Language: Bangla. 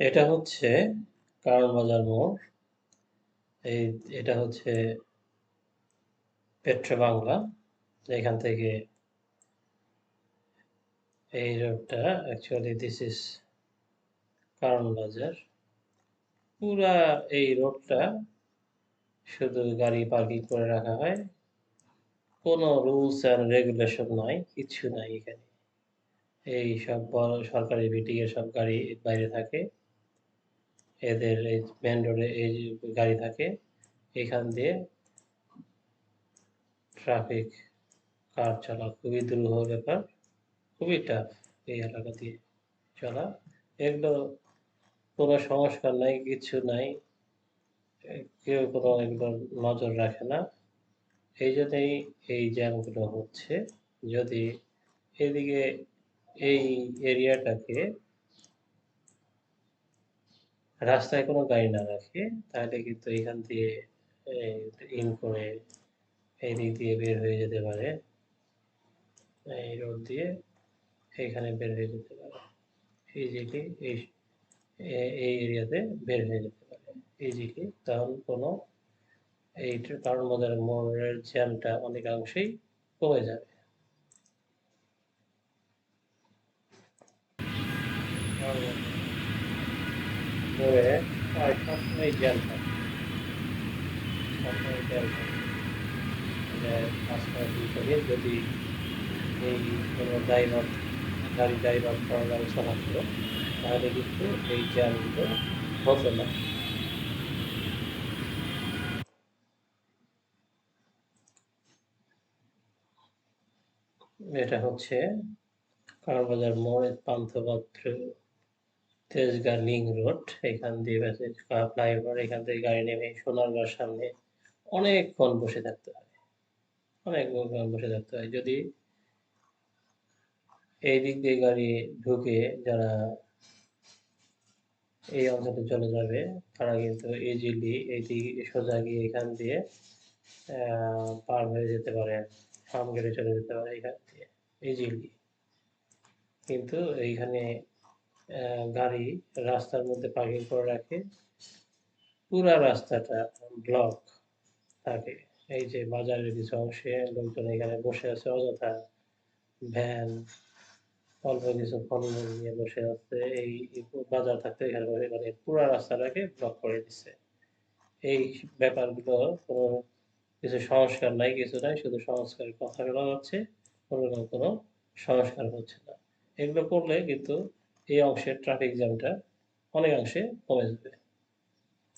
এটা হচ্ছে কারণ বাজার মোড়। এই এটা হচ্ছে পেট্রো বাংলা। এখান থেকে এই রোডটা অ্যাকচুয়ালি দিস ইজ কারণ বাজার। পুরা এই রোডটা শুধু গাড়ি পার্কিং করে রাখা হয়। কোনো রুলস অ্যান্ড রেগুলেশন নাই, কিছু নাই এখানে। এই সব বড় সরকারি এর সব গাড়ি বাইরে থাকে। এদের এই মেইন রোডে এই গাড়ি থাকে। এখান দিয়ে ট্রাফিক কার চলা খুবই দুরূহ ব্যাপার। খুবই টাফ এই এলাকা দিয়ে চলা। এগুলো কোনো সংস্কার নাই, কিচ্ছু নাই। কেউ কোনো এগুলো নজর রাখে না। এই জন্যই এই জ্যামগুলো হচ্ছে। যদি এদিকে এই এরিয়াটাকে রাস্তায় কোনো গাড়ি না রাখে, তাহলে কিন্তু এখান দিয়ে ইন করে এই দিক দিয়ে বের হয়ে যেতে পারে। এই রোড দিয়ে এইখানে বের হয়ে যেতে পারে। ইজিলি এই এই এরিয়াতে বের হয়ে যেতে পারে। ইজিলি তখন কোনো, এই কারণ বাজার মোড়ের জ্যামটা অনেকাংশেই কমে যাবে। প্রায় সবসময় জ্যাম থাকে। সবসময় জ্যাম থাকে। ভিতরে যদি এই কোনো ড্রাইভার গাড়ি ড্রাইভার করা গাড়ি চালাতো, তাহলে কিন্তু এই জ্যামগুলো হতো না। এটা হচ্ছে কারবাজার মোড়ের পান্থপত্র। তেজগাঁ লিং রোড, এখান দিয়ে ফ্লাইওভার এখান থেকে গাড়ি নেমে সোনারগাঁর সামনে অনেকক্ষণ বসে থাকতে হয়। অনেকক্ষণ বসে থাকতে হয়। যদি এই দিক দিয়ে গাড়ি ঢুকে যারা এই অঞ্চলে চলে যাবে, তারা কিন্তু ইজিলি এই দিক সোজা গিয়ে এখান দিয়ে পার হয়ে যেতে পারে ফার্ম গেটে চলে যেতে পারে এখান দিয়ে ইজিলি কিন্তু এইখানে গাড়ি রাস্তার মধ্যে পার্কিং করে রাখে। পুরা রাস্তাটা ব্লক থাকে। এই যে বাজারের কিছু অংশে লোকজন এখানে বসে আছে, অযথা ভ্যান অল্প কিছু ফলমূল নিয়ে বসে আছে। এই বাজার থাকতে এখানে মানে পুরা রাস্তাটাকে ব্লক করে দিচ্ছে এই ব্যাপারগুলো কোনো কিছু সংস্কার নাই, কিছু নাই। শুধু সংস্কারের কথা বলা হচ্ছে, কোনো কোনো সংস্কার হচ্ছে না। এগুলো করলে কিন্তু এই অংশের ট্রাফিক জ্যামটা অনেকাংশে কমে যাবে।